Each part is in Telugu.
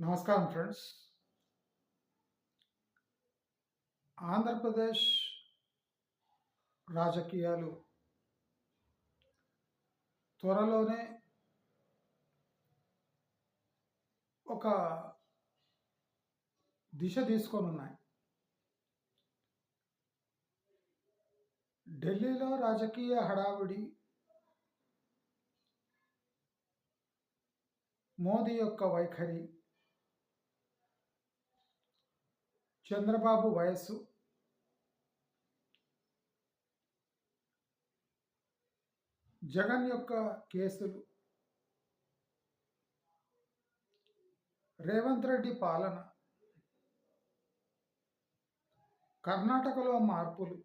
నమస్కారం ఫ్రెండ్స్. ఆంధ్రప్రదేశ్ రాజకీయాలు త్వరలోనే ఒక దిశ తీసుకొని ఉన్నాయి. ఢిల్లీలో రాజకీయ హడావిడి మోదీ యొక్క వైఖరి చంద్రబాబు వయస్సు. జగన్ యొక్క కేసులు. రేవంత్ రెడ్డి పాలన. కర్ణాటకలో మార్పులు.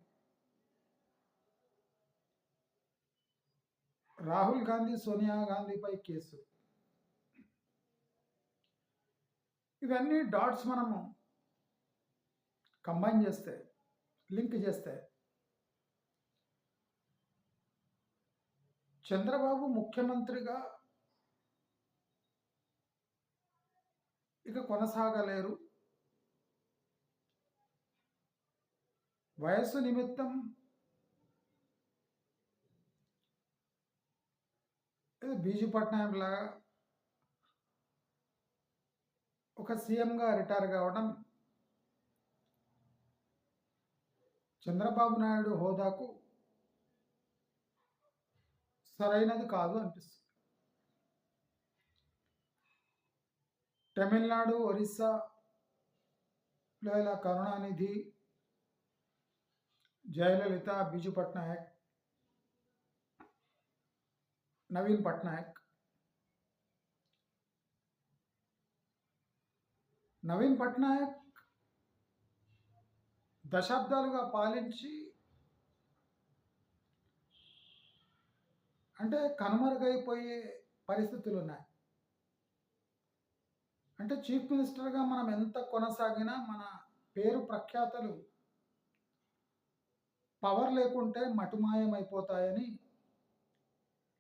రాహుల్ గాంధీ సోనియా గాంధీపై కేసు. ఇవన్నీ డాట్స్ మనము కంబైన్ చేస్తే లింక్ చేస్తే. చంద్రబాబు ముఖ్యమంత్రిగా ఇక కొనసాగలేరు. వయస్సు నిమిత్తం ఏదో బీజు పట్నాయక్ లాగా ఒక సీఎంగా రిటైర్ కావడం చంద్రబాబు నాయుడు హోదాకు సరైనది కాదు అనిపిస్తుంది. తమిళనాడు ఒరిస్సాలో ఇలా కరుణానిధి జయలలిత బిజు పట్నాయక్ నవీన్ పట్నాయక్. నవీన్ పట్నాయక్ దశాబ్దాలుగా పాలించి అంటే కనుమరుగైపోయే పరిస్థితులు ఉన్నాయి అంటే చీఫ్ మినిస్టర్గా మనం ఎంత కొనసాగినా మన పేరు ప్రఖ్యాతలు పవర్ లేకుంటే మటుమాయమైపోతాయని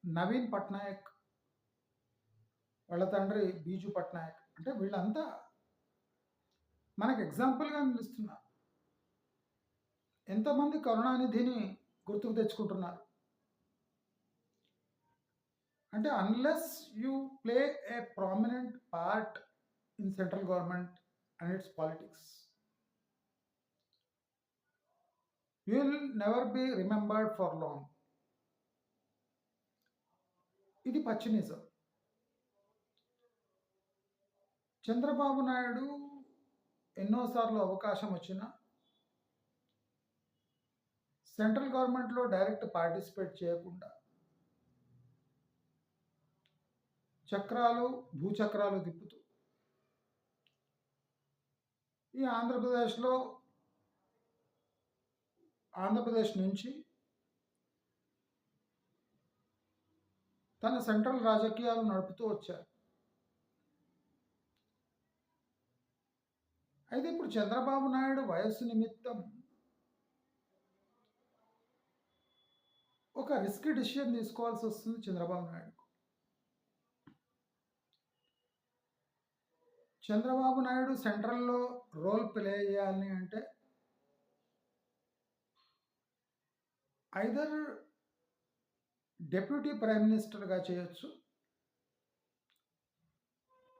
నవీన్ పట్నాయక్ వాళ్ళ తండ్రి బీజు పట్నాయక్. అంటే వీళ్ళంతా మనకు ఎగ్జాంపుల్గా నిలుస్తున్నారు. ఎంతమంది కరుణానిధిని గుర్తుకు తెచ్చుకుంటున్నారు? అంటే unless you play a prominent part in central government and it's politics you will never be remembered for long ఇది పచ్చి నిజం చంద్రబాబు నాయుడు ఎన్నోసార్లు అవకాశం వచ్చినా సెంట్రల్ గవర్నమెంట్లో డైరెక్ట్ పార్టిసిపేట్ చేయకుండా చక్రాలు భూచక్రాలు తిప్పుతూ ఈ ఆంధ్రప్రదేశ్లో ఆంధ్రప్రదేశ్ నుంచి తన సెంట్రల్ రాజకీయాలు నడుపుతూ వచ్చారు. అయితే ఇప్పుడు చంద్రబాబు నాయుడు వయస్సు నిమిత్తం ఒక రిస్క్ డిసిషన్ తీసుకోవాల్సి వస్తుంది చంద్రబాబు నాయుడు చంద్రబాబు నాయుడు సెంట్రల్లో రోల్ ప్లే చేయాలని అంటే ఐదర్ డెప్యూటీ ప్రైమ్ మినిస్టర్గా చేయొచ్చు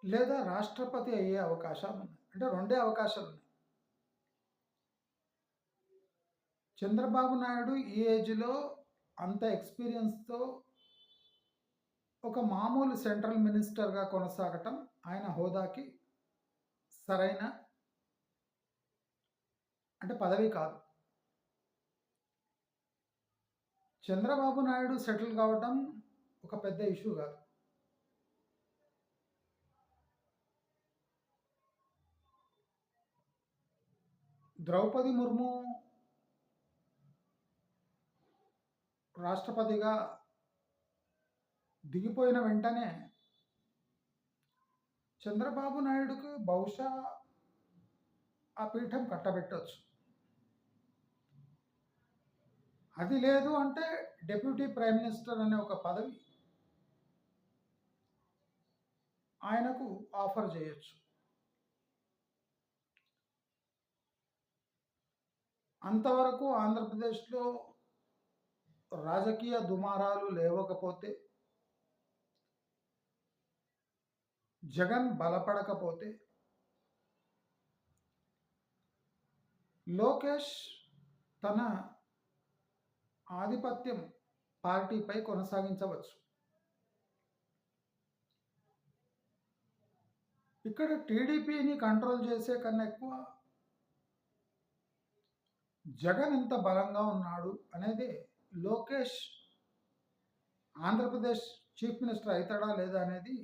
లేదా రాష్ట్రపతి అయ్యే అవకాశాలు ఉన్నాయి. అంటే రెండే అవకాశాలు ఉన్నాయి. చంద్రబాబు నాయుడు ఈ ఏజ్లో అంత ఎక్స్పీరియన్స్తో ఒక మామూలు సెంట్రల్ మినిస్టర్గా కొనసాగటం ఆయన హోదాకి సరైన అంటే పదవి కాదు. చంద్రబాబు నాయుడు సెటిల్ కావటం ఒక పెద్ద ఇష్యూ కాదు. ద్రౌపది ముర్ము రాష్ట్రపతిగా దిగిపోయిన వెంటనే చంద్రబాబు నాయుడుకి బహుశా ఆ పీఠం కట్టబెట్టవచ్చు అది లేదు అంటే డెప్యూటీ ప్రైమ్ మినిస్టర్ అనే ఒక పదవి ఆయనకు ఆఫర్ చేయొచ్చు. అంతవరకు ఆంధ్రప్రదేశ్లో రాజకీయ దుమారాలు లేవకపోతే జగన్ బలపడకపోతే లోకేష్ తన ఆధిపత్యం పార్టీపై కొనసాగించవచ్చు. ఇక్కడ టీడీపీని కంట్రోల్ చేసే కన్నా ఎక్కువ జగన్ ఎంత బలంగా ఉన్నాడు అనేది లోకేష్ ఆంధ్రప్రదేశ్ చీఫ్ మినిస్టర్ అవుతాడా లేదా అనేది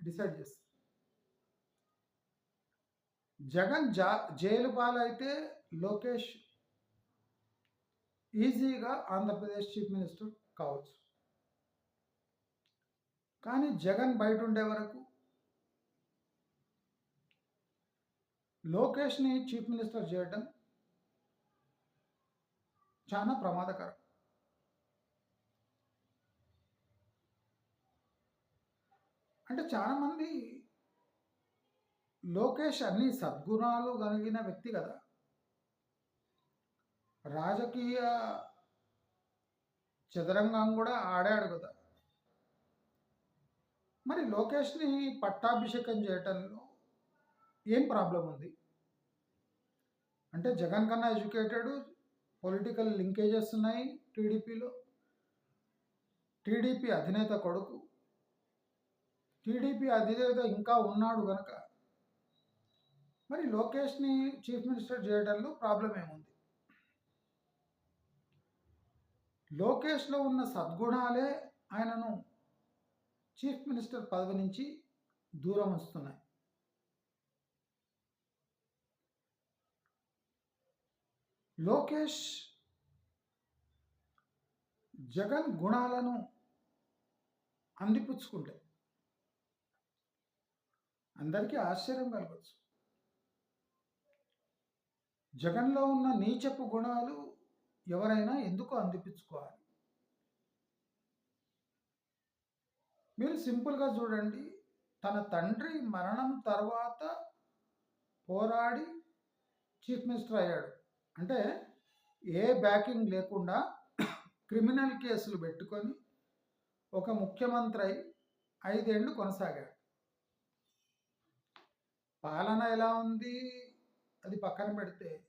డిసైడ్ చేస్తుంది. జగన్ జా జైలు పాలైతే లోకేష్ ఈజీగా ఆంధ్రప్రదేశ్ చీఫ్ మినిస్టర్ కావచ్చు. కానీ జగన్ బయట ఉండే వరకు లోకేష్ని చీఫ్ మినిస్టర్ చేయడం చాలా ప్రమాదకరం. అంటే చాలామంది లోకేష్ అన్ని సద్గుణాలు కలిగిన వ్యక్తి కదా. రాజకీయ చదరంగం కూడా ఆడాడు కదా. మరి లోకేష్ని పట్టాభిషేకం చేయటంలో ఏం ప్రాబ్లం ఉంది? అంటే జగన్ కన్నా ఎడ్యుకేటెడ్ పొలిటికల్ లింకేజెస్ ఉన్నాయి టీడీపీలో. టీడీపీ అధినేత కొడుకు టీడీపీ అధినేత ఇంకా ఉన్నాడు కనుక మరి లోకేష్ని చీఫ్ మినిస్టర్ చేయడంలో ప్రాబ్లం ఏముంది? లోకేష్లో ఉన్న సద్గుణాలే ఆయనను చీఫ్ మినిస్టర్ పదవి నుంచి దూరం వస్తున్నాయి లోకేష్ జగన్ గుణాలను అందిపుచ్చుకుంటే అందరికీ ఆశ్చర్యం కలగచ్చు జగన్లో ఉన్న నీచపు గుణాలు ఎవరైనా ఎందుకు అందిపించుకోవాలి మీరు సింపుల్గా చూడండి. తన తండ్రి మరణం తర్వాత పోరాడి చీఫ్ మినిస్టర్ అయ్యాడు. అంటే ఏ బ్యాకింగ్ లేకుండా క్రిమినల్ కేసులు పెట్టుకొని ఒక ముఖ్యమంత్రి అయి ఐదేళ్ళు కొనసాగాడు. పాలన ఎలా ఉంది? అది పక్కన పెడితే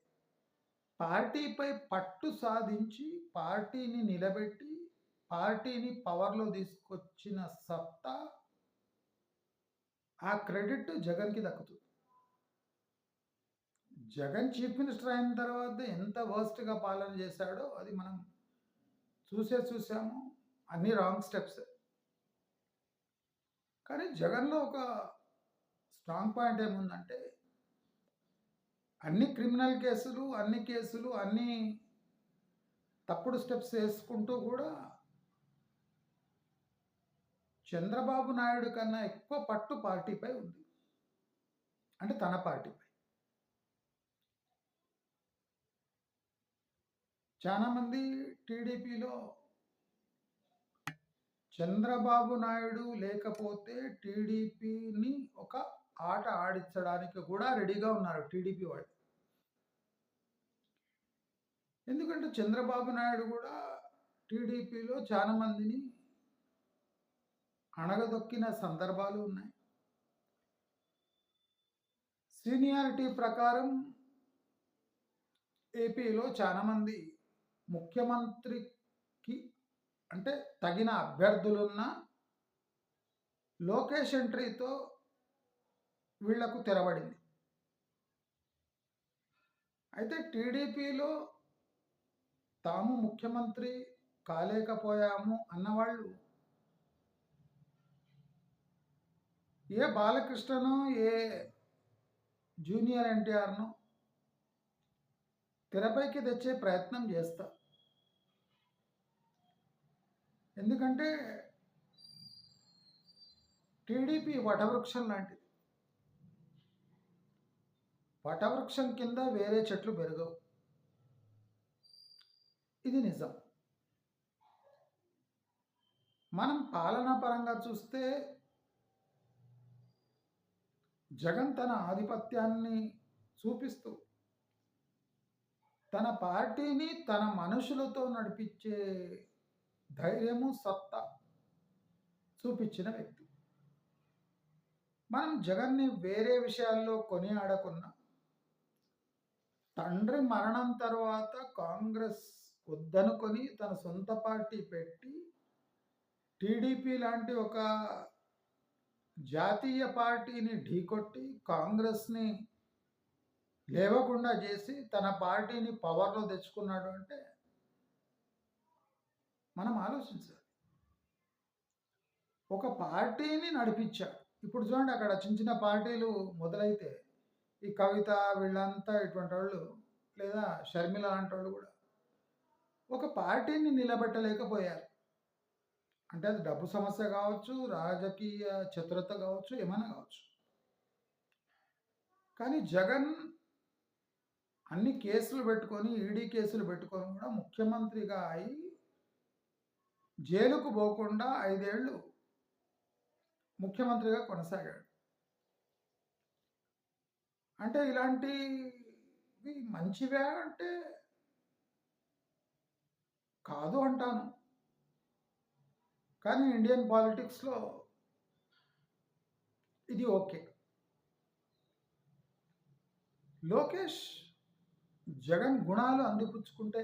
పార్టీపై పట్టు సాధించి పార్టీని నిలబెట్టి పార్టీని పవర్లో తీసుకొచ్చిన సత్తా ఆ క్రెడిట్ జగన్కి దక్కుతుంది. జగన్ చీఫ్ మినిస్టర్ అయిన తర్వాత ఎంత వర్స్ట్గా పాలన చేశాడో అది మనం చూసే చూసాము. అన్ని రాంగ్ స్టెప్స్. కానీ జగన్లో ఒక స్ట్రాంగ్ పాయింట్ ఏముందంటే అన్ని క్రిమినల్ కేసులు అన్ని కేసులు అన్ని తప్పుడు స్టెప్స్ వేసుకుంటూ కూడా చంద్రబాబు నాయుడు కన్నా ఎక్కువ పట్టు పార్టీపై ఉంది. అంటే తన పార్టీపై. చాలామంది టీడీపీలో చంద్రబాబు నాయుడు లేకపోతే టీడీపీని ఒక ఆట ఆడించడానికి కూడా రెడీగా ఉన్నారు టీడీపీ వాళ్ళు. ఎందుకంటే చంద్రబాబు నాయుడు కూడా టీడీపీలో చాలా మందిని అణగదొక్కిన సందర్భాలు ఉన్నాయి. సీనియారిటీ ప్రకారం ఏపీలో చాలామంది ముఖ్యమంత్రికి అంటే తగిన అభ్యర్థులున్న లోకేష్ ఎంట్రీతో వీళ్ళకు తెరబడింది. అయితే టీడీపీలో తాము ముఖ్యమంత్రి కాలేకపోయాము అన్నవాళ్ళు ఏ బాలకృష్ణను ఏ జూనియర్ ఎన్టీఆర్ను తెరపైకి తెచ్చే ప్రయత్నం చేస్తా. ఎందుకంటే టీడీపీ వటవృక్షం లాంటిది. వటవృక్షం కింద వేరే చెట్లు పెరగవు. ఇది నిజం. మనం పాలనా పరంగా చూస్తే జగన్ తన ఆధిపత్యాన్ని చూపిస్తూ తన పార్టీని తన మనుషులతో నడిపించే ధైర్యము సత్తా చూపించిన వ్యక్తి. మనం జగన్ని వేరే విషయాల్లో కొనియాడకున్నా తండ్రి మరణం తర్వాత కాంగ్రెస్ వద్దనుకొని తన సొంత పార్టీ పెట్టి టీడీపీ లాంటి ఒక జాతీయ పార్టీని ఢీకొట్టి కాంగ్రెస్ని లేవకుండా చేసి తన పార్టీని పవర్లో తెచ్చుకున్నాడు అంటే మనం ఆలోచించాలి. ఒక పార్టీని నడిపించాడు. ఇప్పుడు చూడండి అక్కడ చిన్న చిన్న పార్టీలు మొదలైతే ఈ కవిత వీళ్ళంతా ఇటువంటి వాళ్ళు లేదా షర్మిల లాంటి వాళ్ళు కూడా ఒక పార్టీని నిలబెట్టలేకపోయారు. అంటే అది డబ్బు సమస్య కావచ్చు రాజకీయ చతురత కావచ్చు ఏమైనా కావచ్చు. కానీ జగన్ అన్ని కేసులు పెట్టుకొని ఈడీ కేసులు పెట్టుకొని కూడా ముఖ్యమంత్రిగా అయి జైలుకు పోకుండా ఐదేళ్ళు ముఖ్యమంత్రిగా కొనసాగాడు. అంటే ఇలాంటివి మంచివే అంటే కాదు అంటాను. కానీ ఇండియన్ పాలిటిక్స్లో ఇది ఓకే. లోకేష్ జగన్ గుణాలు అందిపుచ్చుకుంటే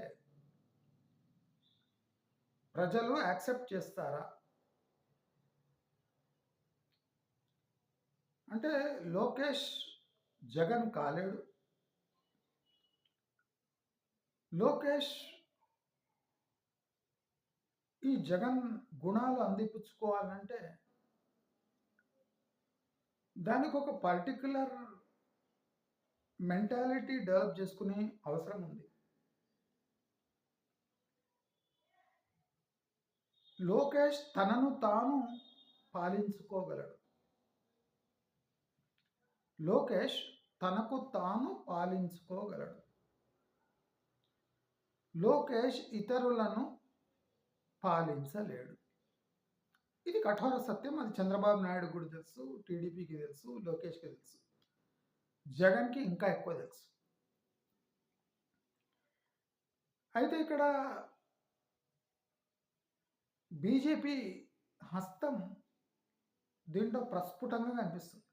ప్రజలు యాక్సెప్ట్ చేస్తారా? అంటే లోకేష్ జగన్ కాలేడు. లోకేష్ ఈ జగన్ గుణాలు అందిపుచ్చుకోవాలంటే దానికి ఒక పర్టికులర్ మెంటాలిటీ డెవలప్ చేసుకునే అవసరం ఉంది. లోకేష్ తనను తాను పాలించుకోగలడు. లోకేష్ తనకు తాను పాలించుకోగలడు. లోకేష్ ఇతరులను పాలించలేడు. ఇది కఠోర సత్యం. అది చంద్రబాబు నాయుడు కూడా తెలుసు టీడీపీకి తెలుసు లోకేష్కి తెలుసు. జగన్కి ఇంకా ఎక్కువ తెలుసు. అయితే ఇక్కడ బీజేపీ హస్తం దీంట్లో ప్రస్ఫుటంగా కనిపిస్తుంది.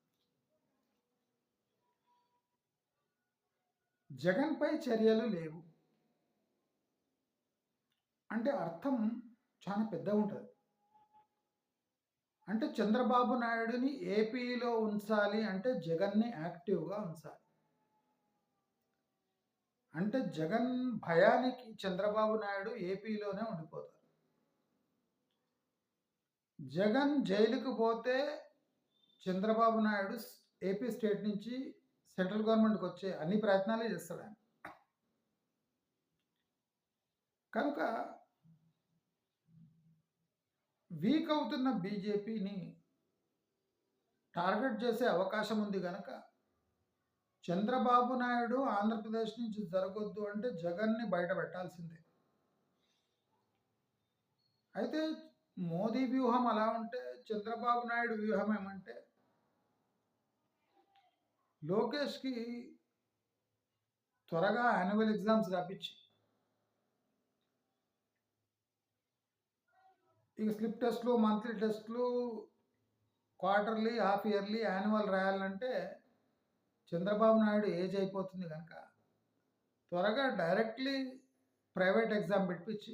జగన్పై చర్యలు లేవు. అంటే అర్థం చాలా పెద్దగా ఉంటుంది. అంటే చంద్రబాబు నాయుడుని ఏపీలో ఉంచాలి అంటే జగన్ని యాక్టివ్గా ఉంచాలి. అంటే జగన్ భయానికి చంద్రబాబు నాయుడు ఏపీలోనే ఉండిపోతారు. జగన్ జైలుకు పోతే చంద్రబాబు నాయుడు ఏపీ స్టేట్ నుంచి సెంట్రల్ గవర్నమెంట్కి వచ్చే అన్ని ప్రయత్నాలే చేస్తాడు ఆయన. కనుక వీక్ అవుతున్న బీజేపీని టార్గెట్ చేసే అవకాశం ఉంది కనుక చంద్రబాబు నాయుడు ఆంధ్రప్రదేశ్ నుంచి జరగొద్దు అంటే జగన్ని బయట పెట్టాల్సిందే. అయితే మోదీ వ్యూహం అలా ఉంటే చంద్రబాబు నాయుడు వ్యూహం ఏమంటే లోకేష్కి త్వరగా యాన్యువల్ ఎగ్జామ్స్ రాపించి ఇక స్లిప్ టెస్ట్లు మంత్లీ టెస్ట్లు క్వార్టర్లీ హాఫ్ ఇయర్లీ యాన్యువల్ రాయాలంటే చంద్రబాబు నాయుడు ఏజ్ అయిపోతుంది కనుక త్వరగా డైరెక్ట్లీ ప్రైవేట్ ఎగ్జామ్ పెట్టించి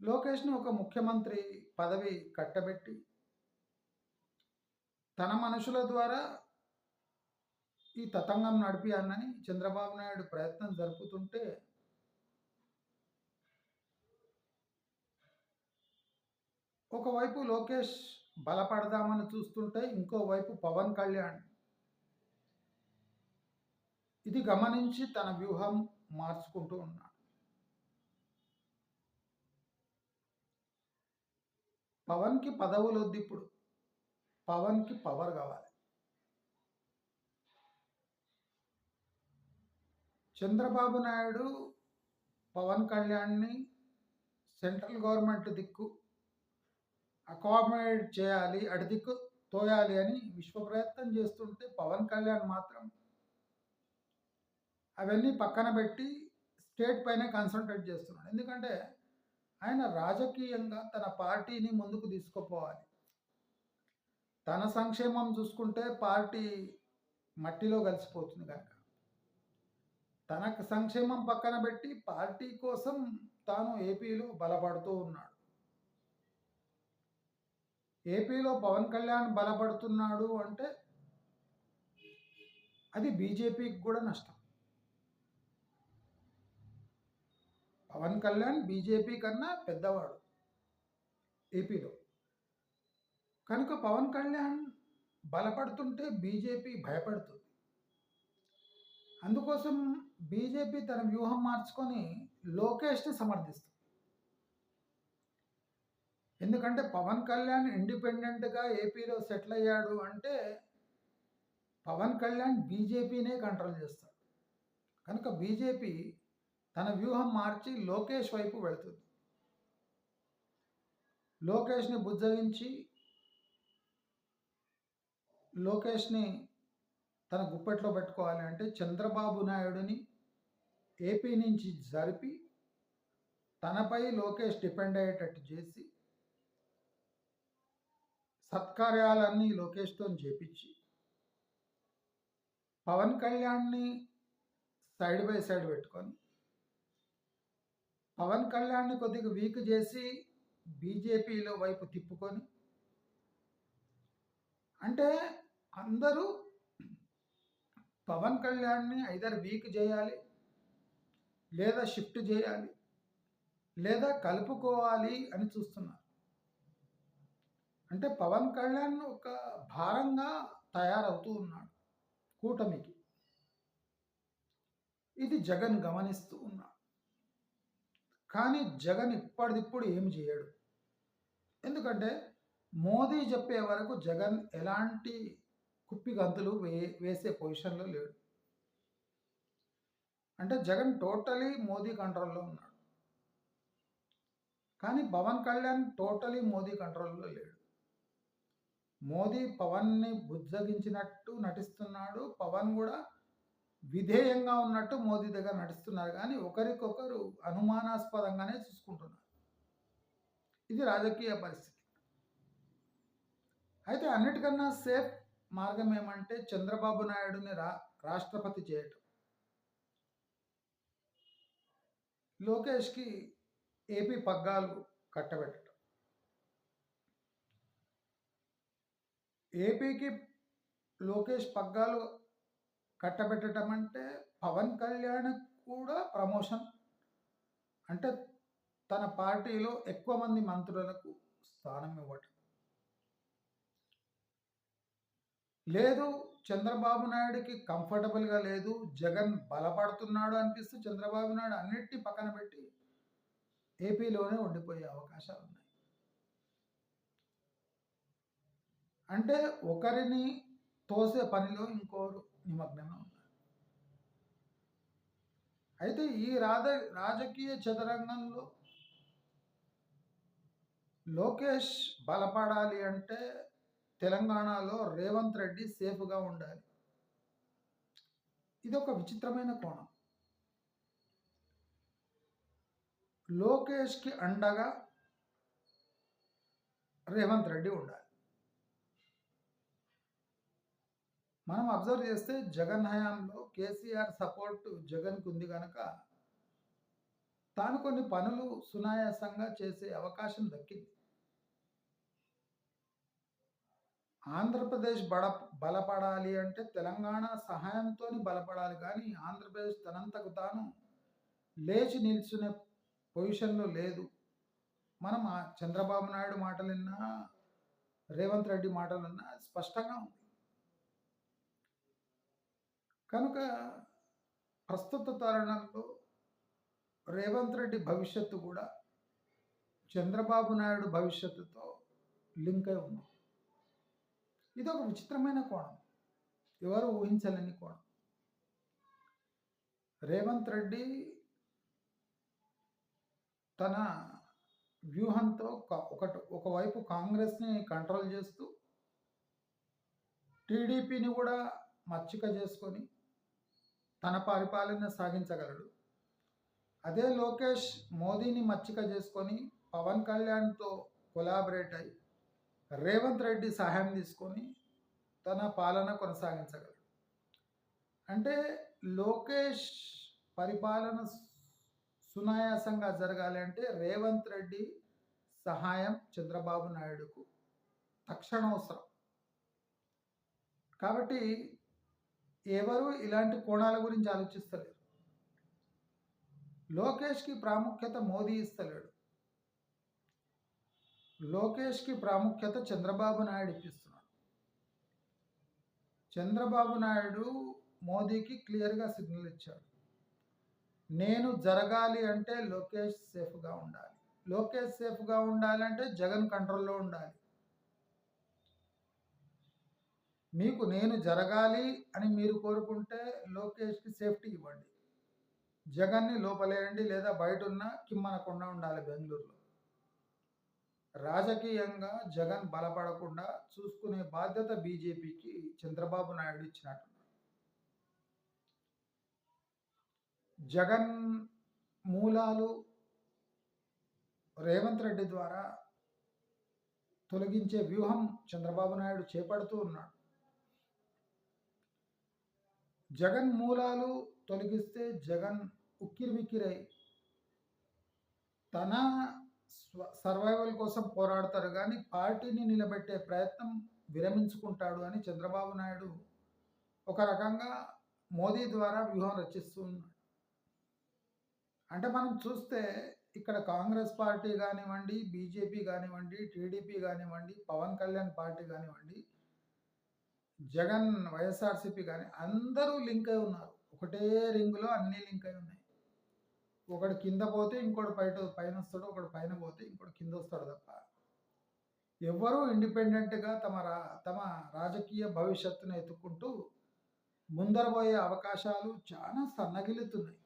లోకేష్ని ఒక ముఖ్యమంత్రి పదవి కట్టబెట్టి తన మనుషుల ద్వారా ఈ తతంగం నడిపియాలని చంద్రబాబు నాయుడు ప్రయత్నం జరుపుతుంటే ఒకవైపు లోకేష్ బలపడదామని చూస్తుంటే ఇంకోవైపు పవన్ కళ్యాణ్. ఇది గమనించి తన వ్యూహం మార్చుకుంటూ ఉన్నాడు. పవన్కి పదవులు వద్దు ఇప్పుడు. పవన్కి పవర్ కావాలి. చంద్రబాబు నాయుడు పవన్ కళ్యాణ్ని సెంట్రల్ గవర్నమెంట్ దిక్కు అకామిడేట్ చేయాలి అటు దిక్కు తోయాలి అని విశ్వ ప్రయత్నం చేస్తుంటే పవన్ కళ్యాణ్ మాత్రం అవన్నీ పక్కన పెట్టి స్టేట్ పైనే కాన్సన్ట్రేట్ చేస్తున్నాడు. ఎందుకంటే ఆయన రాజకీయంగా తన పార్టీని ముందుకు తీసుకుపోవాలి. తన సంక్షేమం చూసుకుంటే పార్టీ మట్టిలో కలిసిపోతుంది కనుక. తనకు సంక్షేమం పక్కన పెట్టి పార్టీ కోసం తాను ఏపీలో బలపడుతూ ఉన్నాడు. ఏపీలో పవన్ కళ్యాణ్ బలపడుతున్నాడు అంటే అది బీజేపీకి కూడా నష్టం. పవన్ కళ్యాణ్ బీజేపీ కన్నా పెద్దవాడు ఏపీలో. కనుక పవన్ కళ్యాణ్ బలపడుతుంటే బీజేపీ భయపడుతుంది. అందుకోసం బీజేపీ తన వ్యూహం మార్చుకొని లోకేష్ని సమర్థిస్తుంది. ఎందుకంటే పవన్ కళ్యాణ్ ఇండిపెండెంట్గా ఏపీలో సెటిల్ అయ్యాడు అంటే పవన్ కళ్యాణ్ బీజేపీనే కంట్రోల్ చేస్తాడు. కనుక బీజేపీ తన వ్యూహం మార్చి లోకేష్ వైపు వెళుతుంది. లోకేష్ని బుజ్జగించి లోకేష్ని తన గుప్పెట్లో పెట్టుకోవాలి అంటే చంద్రబాబు నాయుడుని ఏపీ నుంచి జరిపి తనపై లోకేష్ డిపెండ్ అయ్యేటట్టు చేసి సత్కార్యాలన్నీ లోకేష్తో చేపించి పవన్ కళ్యాణ్ని సైడ్ బై సైడ్ పెట్టుకొని పవన్ కళ్యాణ్ని కొద్దిగా వీక్ చేసి బీజేపీలో వైపు తిప్పుకొని అంటే అందరూ పవన్ కళ్యాణ్ని ఐదర్ వీక్ చేయాలి లేదా షిఫ్ట్ చేయాలి లేదా కలుపుకోవాలి అని చూస్తున్నారు. అంటే పవన్ కళ్యాణ్ ఒక భారంగా తయారవుతూ ఉన్నాడు కూటమికి. ఇది జగన్ గమనిస్తూ ఉన్నాడు. కానీ జగన్ ఇప్పటిదిప్పుడు ఏం చేయడు. ఎందుకంటే మోదీ చెప్పే వరకు జగన్ ఎలాంటి కుప్పి గంతులు వే వేసే పొజిషన్లో లేడు. అంటే జగన్ టోటలీ మోదీ కంట్రోల్లో ఉన్నాడు. కానీ పవన్ కళ్యాణ్ టోటలీ మోదీ కంట్రోల్లో లేడు. మోదీ పవన్ని బుజ్జగించినట్టు నటిస్తున్నాడు. పవన్ కూడా విధేయంగా ఉన్నట్టు మోదీ దగ్గర నటిస్తున్నారు. కానీ ఒకరికొకరు అనుమానాస్పదంగానే చూసుకుంటున్నారు. ఇది రాజకీయ పరిస్థితి. అయితే అన్నిటికన్నా సేఫ్ మార్గం ఏమంటే చంద్రబాబు నాయుడుని రా రాష్ట్రపతి చేయటం. లోకేష్కి ఏపీ పగ్గాలు కట్టబెట్టడం ఏపీకి లోకేష్ పగ్గాలు కట్టబెట్టడం అంటే పవన్ కళ్యాణ్ కూడా ప్రమోషన్. అంటే తన పార్టీలో ఎక్కువ మంది మంత్రులకు స్థానం ఇవ్వటం. లేదు చంద్రబాబు నాయుడికి కంఫర్టబుల్గా లేదు జగన్ బలపడుతున్నాడు అనిపిస్తే చంద్రబాబు నాయుడు అన్నిటినీ పక్కన పెట్టి ఏపీలోనే ఉండిపోయే అవకాశాలు ఉన్నాయి. అంటే ఒకరిని తోసే పనిలో ఇంకోరు నిమగ్నమే ఉన్నారు. అయితే ఈ రాజ రాజకీయ చదరంగంలో లోకేష్ బలపడాలి అంటే తెలంగాణలో రేవంత్ రెడ్డి సేఫ్గా ఉండాలి. ఇది ఒక విచిత్రమైన కోణం. లోకేష్కి అండగా రేవంత్ రెడ్డి ఉండాలి. మనం అబ్జర్వ్ చేస్తే జగన్ హయాంలో కేసీఆర్ సపోర్ట్ జగన్కు ఉంది కనుక తాను కొన్ని పనులు సునాయాసంగా చేసే అవకాశం దక్కింది. ఆంధ్రప్రదేశ్ బడ బలపడాలి అంటే తెలంగాణ సహాయంతో బలపడాలి. కానీ ఆంధ్రప్రదేశ్ తనంతకు తాను లేచి నిల్చునే పొజిషన్లో లేదు. మనం ఆ చంద్రబాబు నాయుడు మాటలు విన్నా రేవంత్ రెడ్డి మాటలు విన్నా స్పష్టంగా ఉంది. కనుక ప్రస్తుత తరుణంలో రేవంత్ రెడ్డి భవిష్యత్తు కూడా చంద్రబాబు నాయుడు భవిష్యత్తుతో లింక్ అయి ఉన్నాం ఇది ఒక విచిత్రమైన కోణం. ఎవరు ఊహించలేని కోణం. రేవంత్ రెడ్డి తన వ్యూహంతో ఒక ఒకవైపు కాంగ్రెస్ని కంట్రోల్ చేస్తూ టీడీపీని కూడా మచ్చిక చేసుకొని తన పరిపాలన సాగించగలడు. అదే లోకేష్ మోదీని మచ్చిక చేసుకొని పవన్ కళ్యాణ్తో కొలాబరేట్ అయి రేవంత్ రెడ్డి సహాయం తీసుకొని తన పాలన కొనసాగించగలడు. అంటే లోకేష్ పరిపాలన సునాయాసంగా జరగాలి అంటే రేవంత్ రెడ్డి సహాయం చంద్రబాబు నాయుడుకు తక్షణ అవసరం. కాబట్టి ఎవరు ఇలాంటి కోణాల గురించి ఆలోచిస్తలేరు. లోకేష్కి ప్రాముఖ్యత మోదీ ఇస్తలేడు. లోకేష్కి ప్రాముఖ్యత చంద్రబాబు నాయుడు ఇప్పిస్తున్నాడు. చంద్రబాబు నాయుడు మోదీకి క్లియర్గా సిగ్నల్ ఇచ్చాడు. నేను జరగాలి అంటే లోకేష్ సేఫ్గా ఉండాలి. లోకేష్ సేఫ్గా ఉండాలంటే జగన్ కంట్రోల్లో ఉండాలి. మీకు నేను జరగాలి అని మీరు కోరుకుంటే లోకేష్కి సేఫ్టీ ఇవ్వండి. జగన్ని లోపలేయండి లేదా బయట ఉన్న కిమ్మనకుండా ఉండాలి బెంగళూరులో. రాజకీయంగా జగన్ బలపడకుండా చూసుకునే బాధ్యత బీజేపీకి చంద్రబాబు నాయుడు ఇచ్చినట్టు జగన్ మూలాలు రేవంత్ రెడ్డి ద్వారా తొలగించే వ్యూహం చంద్రబాబు నాయుడు చేపడుతూ ఉన్నాడు. జగన్ మూలాలు తొలగిస్తే జగన్ ఉక్కిరిబిక్కిరై తన సర్వైవల్ కోసం పోరాడతాడు కానీ పార్టీని నిలబెట్టే ప్రయత్నం విరమించుకుంటాడు అని చంద్రబాబు నాయుడు ఒక రకంగా మోదీ ద్వారా వ్యూహం రచిస్తున్నాడు అంటే మనం చూస్తే ఇక్కడ కాంగ్రెస్ పార్టీ కానివ్వండి బీజేపీ కానివ్వండి టీడీపీ కానివ్వండి పవన్ కళ్యాణ్ పార్టీ కానివ్వండి జగన్ వైఎస్ఆర్సీపీ కానీ అందరూ లింక్ అయి ఉన్నారు. ఒకటే రింగులో అన్ని లింక్ అయి ఉన్నాయి. ఒకడు కింద పోతే ఇంకోటి బయట పైన వస్తాడు ఒకడు పైన పోతే ఇంకోటి కింద వస్తాడు తప్ప ఎవ్వరూ ఇండిపెండెంట్గా తమ రా తమ రాజకీయ భవిష్యత్తును ఎత్తుకుంటూ ముందరబోయే అవకాశాలు చాలా సన్నగిలుతున్నాయి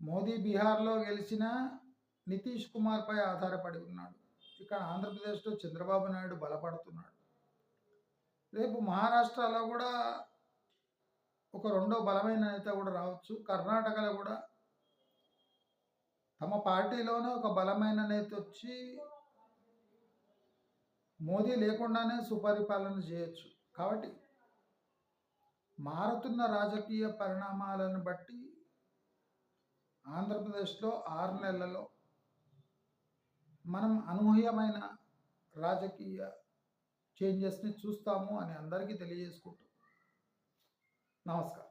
మోదీ బీహార్లో గెలిచిన నితీష్ కుమార్పై ఆధారపడి ఉన్నాడు. ఇక్కడ ఆంధ్రప్రదేశ్లో చంద్రబాబు నాయుడు బలపడుతున్నాడు. రేపు మహారాష్ట్రలో కూడా ఒక రెండో బలమైన నేత కూడా రావచ్చు. కర్ణాటకలో కూడా తమ పార్టీలోనే ఒక బలమైన నేత వచ్చి మోదీ లేకుండానే సుపరిపాలన చేయొచ్చు. కాబట్టి మారుతున్న రాజకీయ పరిణామాలను బట్టి ఆంధ్రప్రదేశ్లో ఆరు నెలలలో మనం అనూహ్యమైన రాజకీయ చేంజెస్ని చూస్తాము అని అందరికీ తెలియజేసుకుంటూ నమస్కారం.